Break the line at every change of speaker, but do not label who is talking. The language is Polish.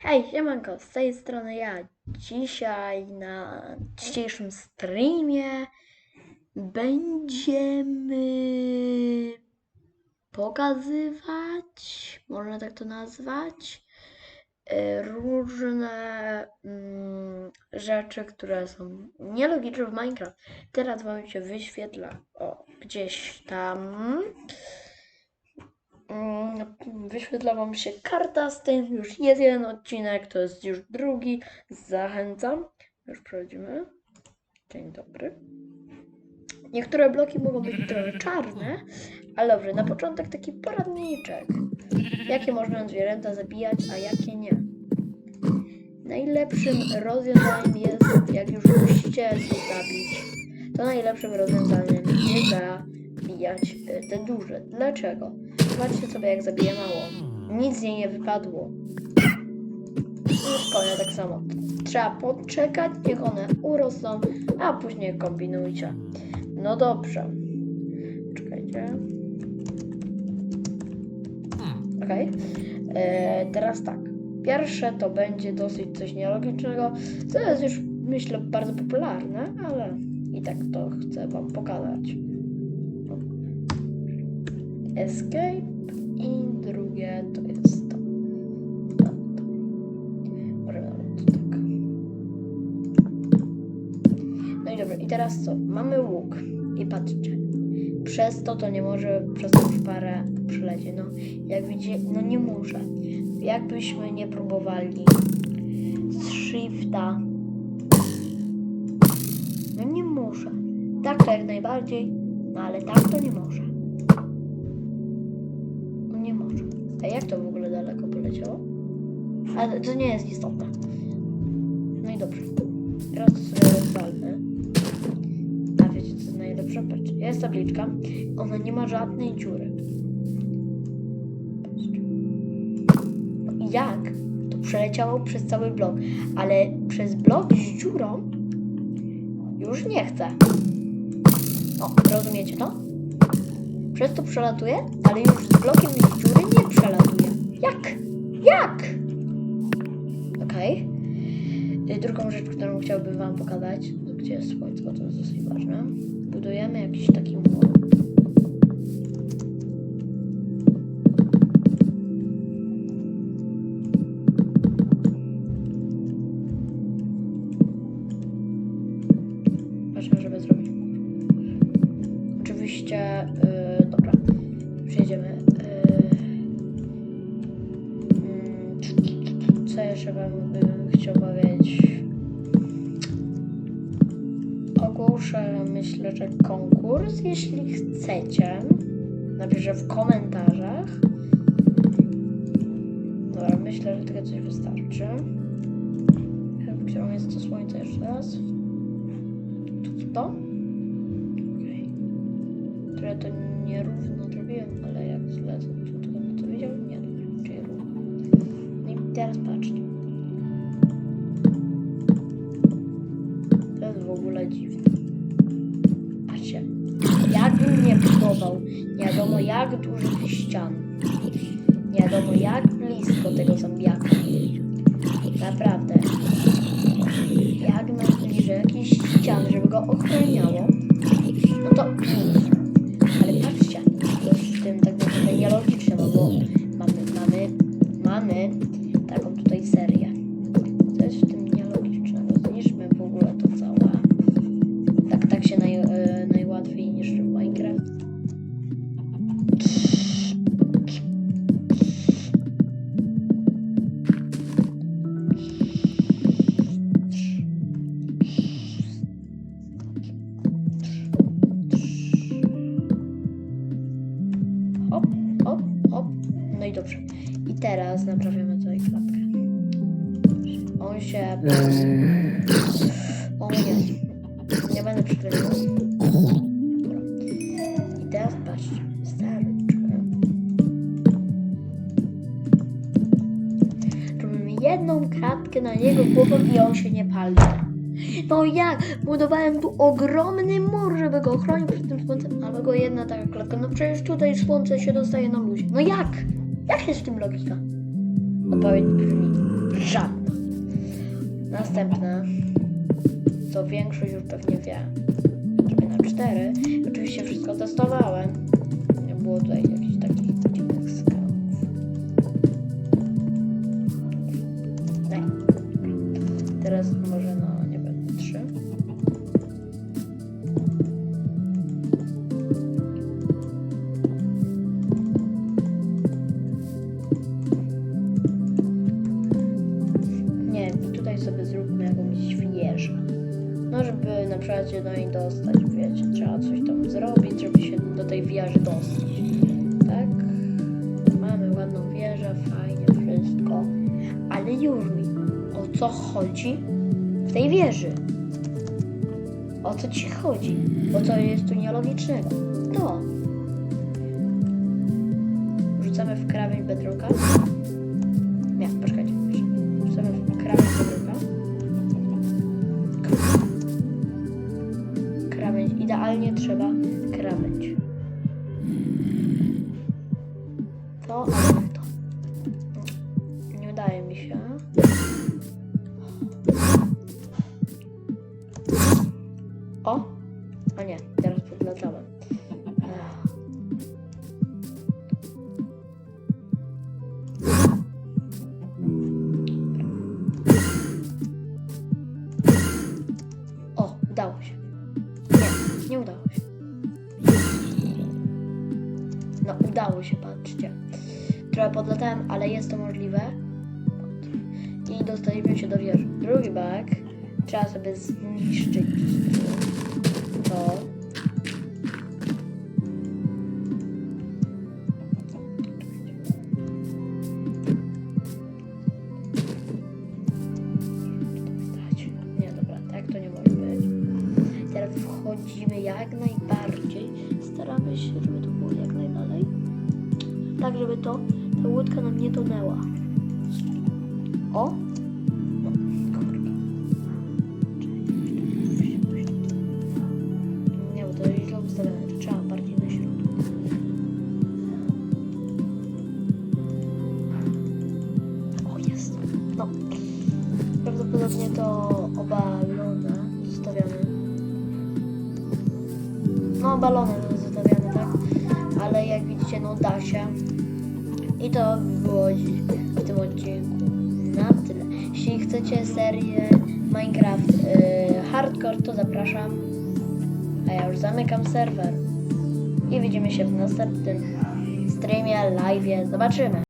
Hej, siemanko, z tej strony ja. Dzisiaj na dzisiejszym streamie będziemy pokazywać, można tak to nazwać, e, różne mm, rzeczy, które są nielogiczne w Minecraft. Teraz wam się wyświetla, o, gdzieś tam. Mm, Wyświetla Wam się karta z tym. Już jest jeden odcinek, to jest już drugi. Zachęcam. Już przechodzimy. Dzień dobry. Niektóre bloki mogą być trochę czarne, ale dobrze, na początek taki poradniczek. Jakie można zwierzęta zabijać, a jakie nie. Najlepszym rozwiązaniem jest, jak już musicie je zabić, to najlepszym rozwiązaniem jest zabijać y, te duże. Dlaczego? Zobaczcie sobie, jak zabiję mało. Nic z niej nie wypadło. Konia tak samo. Trzeba poczekać, niech one urosną, a później kombinujcie. No dobrze. Czekajcie. Okej. E, Teraz tak. Pierwsze to będzie dosyć coś nielogicznego. To jest już, myślę, bardzo popularne, ale i tak to chcę Wam pokazać. Escape i drugie to jest to. Możemy nawet tak. No i dobra, i teraz co? Mamy łuk i patrzcie. Przez to to nie może przez tą szparę przylecieć. No, jak widzicie, no nie może. Jakbyśmy nie próbowali z shifta. No nie może. Tak to jak najbardziej, no ale tak to nie może. A jak to w ogóle daleko poleciało? Ale to nie jest istotne. No i dobrze. Teraz to sobie rozwalmy. A wiecie co jest najlepsze? Patrzcie, jest tabliczka. Ona nie ma żadnej dziury. No jak? To przeleciało przez cały blok. Ale przez blok z dziurą już nie chce. O, rozumiecie to? Przez to przelatuje, ale już z blokiem z dziury nie przelatuje. Jak? Jak? Okej. Y, Drugą rzecz, którą chciałbym Wam pokazać, gdzie jest słońce, to jest dosyć ważne. Budujemy jakiś taki mur. Co jeszcze bym chciał powiedzieć? Ogłoszę, myślę, że konkurs, jeśli chcecie. Napiszę w komentarzach. Dobra, myślę, że tylko coś wystarczy. Którą jest to słońce jeszcze raz? Tu to? Okej. Trochę to nierówno zrobiłem, ale jak zlecę, to, to będę to widział? Nie, teraz patrzcie. To jest w ogóle dziwne. Patrzcie. Jakbym nie budował nie wiadomo jak dużych ścian. Nie wiadomo jak blisko tego zombiaka. Naprawdę. Jak najbliżej jakichś ścian, żeby go ochroniało. No to. Ale patrzcie, to jest w tym tak naprawdę nielogiczne, no bo mamy, mamy, mamy naprawiamy tutaj klatkę. On się... O nie. Nie będę przykrywał. I teraz patrzcie. Wystarczy. Robimy jedną kratkę na niego głową i on się nie pali. No jak? Budowałem tu ogromny mur, żeby go ochronić przed tym słońcem, ale go jedna taka klatka. No przecież tutaj słońce się dostaje na luzie. No jak? Jak jest w tym logika? Odpowiedź brzmi Następne, co większość już pewnie wie, zrobię na 4. Oczywiście wszystko testowałem. Nie było tutaj jakichś takich dziwnych skałów. Teraz sobie zróbmy jakąś wieżę. No, żeby na przykład się do niej dostać, wiecie, trzeba coś tam zrobić, żeby się do tej wieży dostać. Tak? Mamy ładną wieżę, fajnie, wszystko. Ale już mi, o co chodzi w tej wieży? O co ci chodzi? Bo co jest tu nielogicznego? To. Rzucamy w krawędź bedroka. Nie udaje mi się. O! O nie, teraz podlatałem. O, udało się. Nie, nie udało się. No, udało się, patrzcie. Trochę podlatałem, ale jest to możliwe. I dostaliśmy się do wieży. Drugi bak. Trzeba sobie zniszczyć to. Nie, dobra, tak to nie może być. Teraz wchodzimy jak najbardziej. Staramy się, żeby to było jak najdalej. Tak, żeby to, ta łódka nam nie tonęła. O! Nie, bo to źle ustawione. To trzeba bardziej na środku. O, jest. No. Prawdopodobnie to obalone zostawiamy. No, balony zostawiamy, tak? Ale jak widzicie, no da się. I to by było w tym odcinku na tyle. Jeśli chcecie serię Minecraft yy, Hardcore, to zapraszam. A ja już zamykam serwer. I widzimy się w następnym streamie, live. Zobaczymy.